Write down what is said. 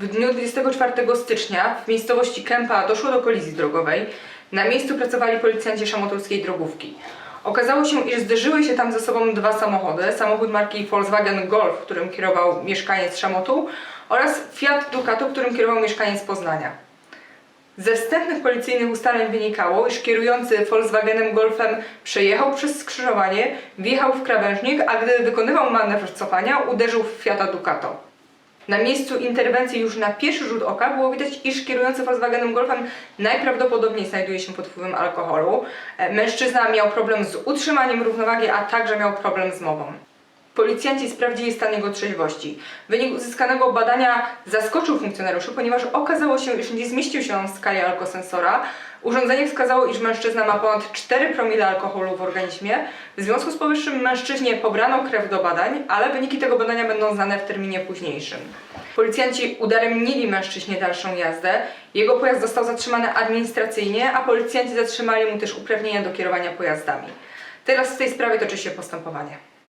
W dniu 24 stycznia w miejscowości Kępa doszło do kolizji drogowej. Na miejscu pracowali policjanci szamotowskiej drogówki. Okazało się, iż zderzyły się tam ze sobą dwa samochody. Samochód marki Volkswagen Golf, którym kierował mieszkaniec Szamotu oraz Fiat Ducato, którym kierował mieszkaniec Poznania. Ze wstępnych policyjnych ustaleń wynikało, iż kierujący Volkswagenem Golfem przejechał przez skrzyżowanie, wjechał w krawężnik, a gdy wykonywał manewr cofania, uderzył w Fiata Ducato. Na miejscu interwencji już na pierwszy rzut oka było widać, iż kierujący Volkswagenem Golfem najprawdopodobniej znajduje się pod wpływem alkoholu. E, Mężczyzna miał problem z utrzymaniem równowagi, a także miał problem z mową. Policjanci sprawdzili stan jego trzeźwości. Wynik uzyskanego badania zaskoczył funkcjonariuszy, ponieważ okazało się, iż nie zmieścił się on w skali alkosensora. Urządzenie wskazało, iż mężczyzna ma ponad 4 promile alkoholu w organizmie. W związku z powyższym mężczyźnie pobrano krew do badań, ale wyniki tego badania będą znane w terminie późniejszym. Policjanci udaremnili mężczyźnie dalszą jazdę. Jego pojazd został zatrzymany administracyjnie, a policjanci zatrzymali mu też uprawnienia do kierowania pojazdami. Teraz w tej sprawie toczy się postępowanie.